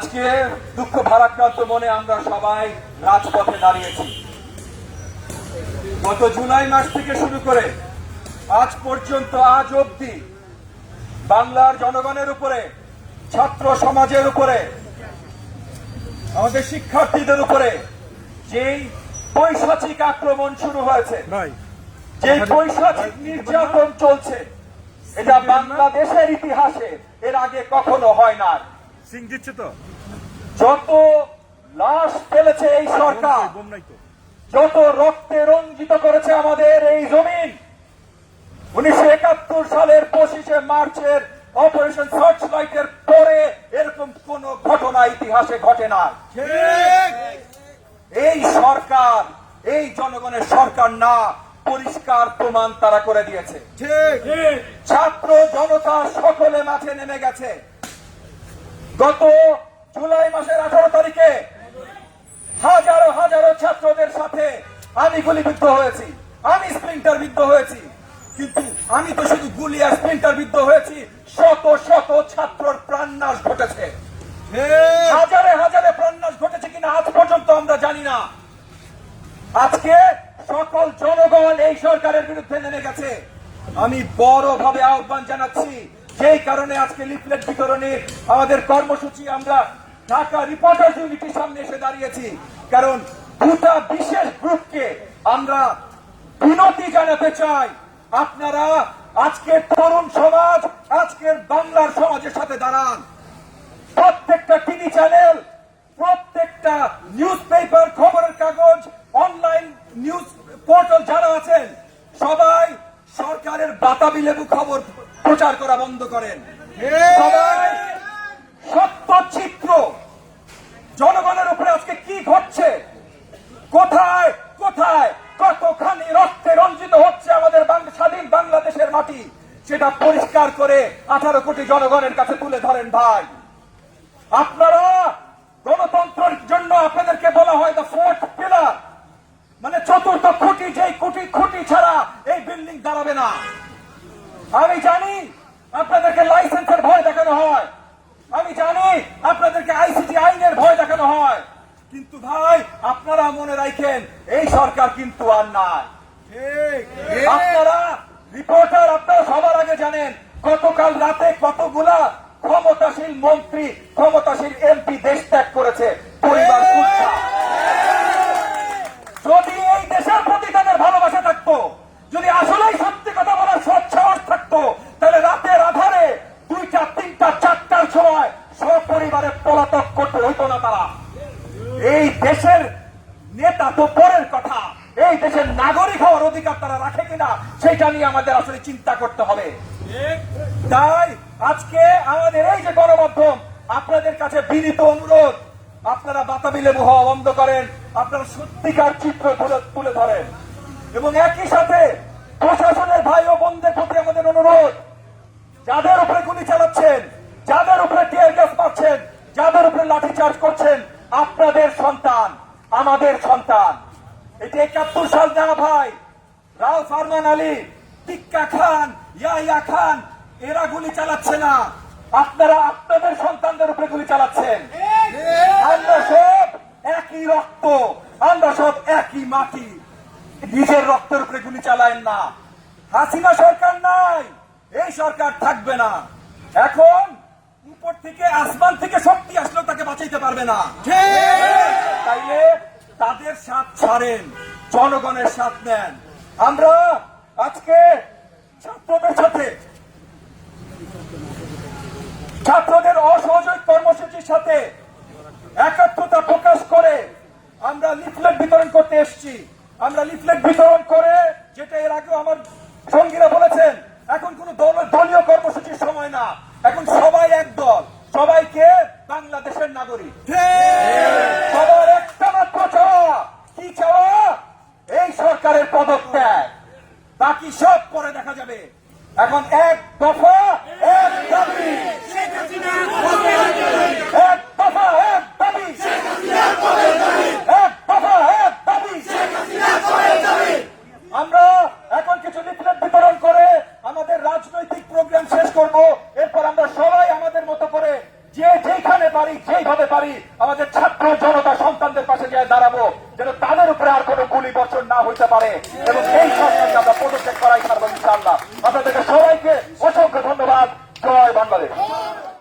আজকে দুঃখ ভারাক্রান্ত মনে আমরা সবাই রাজপথে দাঁড়িয়েছি। গত জুলাই মাস থেকে শুরু করে আজ পর্যন্ত আজ অবধি বাংলার জনগণের উপরে ছাত্র সমাজের উপরে আমাদের শিক্ষার্থীদের উপরে যেই পৈশাচিক আক্রমণ শুরু হয়েছে যে পৈশাচিক নির্যাতন চলছে এটা বাংলাদেশের ইতিহাসে এর আগে কখনো হয় না সিং দিচ্ছে তো। যত লাশ ফেলেছে এই সরকার যত রক্তে রঞ্জিত করেছে আমাদের এই জমিন উনিশশো একাত্তর সালের পঁচিশে মার্চের অপারেশন সার্চ লাইটের পরে এরকম কোন ঘটনা ইতিহাসে ঘটে না এই সরকার এই জনগণের সরকার না পরিষ্কার প্রমাণ তারা করে দিয়েছে। ছাত্র জনতা সকলে মাঠে নেমে গেছে। গত জুলাই মাসের আঠারো তারিখে হাজারো হাজারো ছাত্রদের সাথে আমি গুলিবিদ্ধ হয়েছি আমি স্প্রিন্টার বিদ্ধ হয়েছি। কিন্তু আমি তো শুধু গুলি আর স্প্রিন্টার বিদ্ধ হয়েছি শত শত ছাত্রর প্রাণনাশ ঘটেছে। হাজারে হাজারে প্রাণনাশ ঘটেছে কিনা আজ পর্যন্ত আমরা জানি না। আজকে সকল জনগণ এই সরকারের বিরুদ্ধে নেমে গেছে। আমি বড়ভাবে আহ্বান জানাচ্ছি যেই কারণে আজকে লিফলেট বিতরণে আমাদের কর্মসূচি আমরা ঢাকা রিপোর্টার্স ইউনিটির সামনে এসে দাঁড়িয়েছি। কারণ দুটা বিশেষ গ্রুপকে আমরা বিনতি জানাতে চাই। আপনারা আজকের তরুণ সমাজ, আজকের বাংলার সমাজের সাথে দাঁড়ান। প্রত্যেকটা টিভি চ্যানেল, প্রত্যেকটা নিউজ পেপার খবরের কাগজ, অনলাইন নিউজ পোর্টাল যারা আছেন, সবাই সরকারের বাতাবি লেবু খবর প্রচার করা বন্ধ করেন। সত্য চিত্র। জনগণের উপরে আজকে কি ঘটছে? কোথায় কোথায়, কতখানি রক্তে রঞ্জিত হচ্ছে আমাদের স্বাধীন বাংলাদেশের মাটি? সেটা পরিষ্কার করে আঠারো কোটি জনগণের কাছে তুলে ধরেন ভাই। আপনারা, গণতন্ত্রের জন্য আপনাদেরকে বলা হয় দ্য ফোর্থ পিলার মানে চতুর্থ খুঁটি, যেই খুঁটি খুঁটি ছাড়া এই বিল্ডিং দাঁড়াবে না। আমি জানি আপনাদেরকে লাইসেন্সের ভয় দেখানো হয়। আমি জানি আপনাদেরকে আইসিটি আইনের ভয় দেখানো হয়। কিন্তু ভাই আপনারা মনে রাখেন এই সরকার কিন্তু আর নাই। আপনারা রিপোর্টার আপনারা সবার আগে জানেন গতকাল রাতে কতগুলা ক্ষমতাশীল মন্ত্রী ক্ষমতাশীল এমপি দেশ ত্যাগ করেছে পরিবার যদি এই দেশের প্রতি তাদের ভালোবাসা থাকতো যদি আসলেই সত্যি কথা বলার সৎ সাহস থাকতো তাহলে রাতের আধারে দুইটা তিনটা চারটার সময় সপরিবারে পলাতক করতে হইতো না তারা এই দেশের নেতা তো পরের কথা এই দেশের নাগরিক হওয়ার অধিকার তারা রাখে কিনা, সেটা নিয়ে আমাদের আসলে চিন্তা করতে হবে। তাই আজকে আমাদের এই যে গণমাধ্যম, আপনাদের কাছে বিনীত অনুরোধ, আপনারা বাতাবি লেবু হওয়া বন্ধ করেন, আপনারা সত্যিকার চিত্র তুলে- ধরেন। এবং একই সাথে প্রশাসনের ভাই ও বোনদের প্রতি আমাদের অনুরোধ, যাদের উপরে গুলি চালাচ্ছেন, যাদের উপরে টিয়ার গ্যাস মারছেন, যাদের উপরে লাঠি চার্জ করছেন, আপনাদের সন্তান, আমাদের সন্তান। এটি একাত্তর সাল না ভাই রাও ফারমান আলী টিক্কা খান ইয়াইয়া খান এরা গুলি চালাচ্ছে না। আপনারা আপনাদের সন্তানদের উপরে গুলি চালাচ্ছেন। আমরা সব একই রক্ত আমরা সব একই মাটি। নিজের রক্তের উপরে গুলি চালায়েন না। হাসিনা সরকার নাই এই সরকার থাকবে না। এখন উপর থেকে আসমান থেকে শক্তি আসলেও তাকে বাঁচাইতে পারবে না। তাইলে তাদের সাথ ছাড়েন, জনগণের সাথ নেন। আমরা আজকে ছাত্রদের সাথে, ছাত্রদের অসহযোগ কর্মসূচির সাথে একাত্মতা প্রকাশ করে আমরা লিফলেট বিতরণ করতে এসেছি। আমরা লিফলেট বিতরণ করে, যেটা এর আগে আমার সঙ্গীরা বলেছেন, এখন কোন দলীয় কর্মসূচির সময় না। এখন সবাই এক দল সবাইকে বাংলাদেশের নাগরিক সবার একটা মাত্র চাওয়া কি চাওয়া এই সরকারের পদত্যাগ বাকি সব পরে দেখা যাবে। এখন এক দফা এক দাবি এক দফা এক দাবি এক দফা এক দাবি আমরা এখন কিছু লিফলেট বিতরণ করে আমাদের রাজনৈতিক প্রোগ্রাম শেষ করব এরপর আমরা সবাই আমাদের মতো করে যে যেখানে পারি যেই যেভাবে পারি আমাদের ছাত্র জনতা সন্তানদের পাশে গিয়ে দাঁড়াবো যেন তাদের উপরে আর কোনো গুলি বর্ষণ না হইতে পারে। এবং এই সরকারকে আমরা পদক্ষেপ করাই পারব ইনশাআল্লাহ। আপনাদেরকে সবাইকে অসংখ্য ধন্যবাদ। জয় বাংলাদেশ।